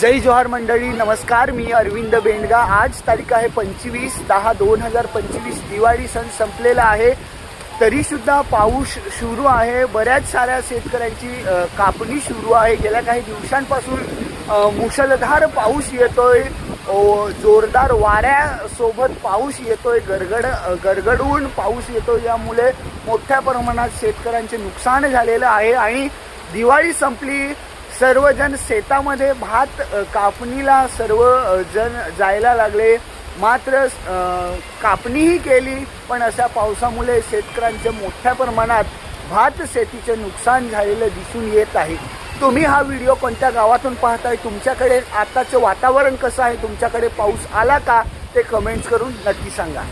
जय जोहार मंडळी नमस्कार मी अरविंद बेंडगा. आज तारीख आहे पंचवीस दहा दोन हजार पंचवीस. दिवाळी सण संपलेला आहे. तरीसुद्धा पाऊस सुरू आहे. बऱ्याच साऱ्या शेतकऱ्यांची कापणी सुरू आहे. गेल्या काही दिवसांपासून मुसळधार पाऊस येतोय. जोरदार वाऱ्यासोबत पाऊस येतोय. गरगड गरगडून पाऊस येतो यामुळे मोठ्या प्रमाणात शेतकऱ्यांचे नुकसान झालेलं आहे. आणि दिवाळी संपली. सर्वजण शेतामध्ये भात कापणीला सर्व जण जायला लागले. मात्र कापणीही केली पण अशा पावसामुळे शेतकऱ्यांचे मोठ्या प्रमाणात भात शेतीचे नुकसान झालेलं दिसून येत आहे. तुम्ही हा व्हिडिओ कोणत्या गावातून पाहताय? तुमच्याकडे आताचं वातावरण कसं आहे? तुमच्याकडे पाऊस आला का? ते कमेंट्स करून नक्की सांगा.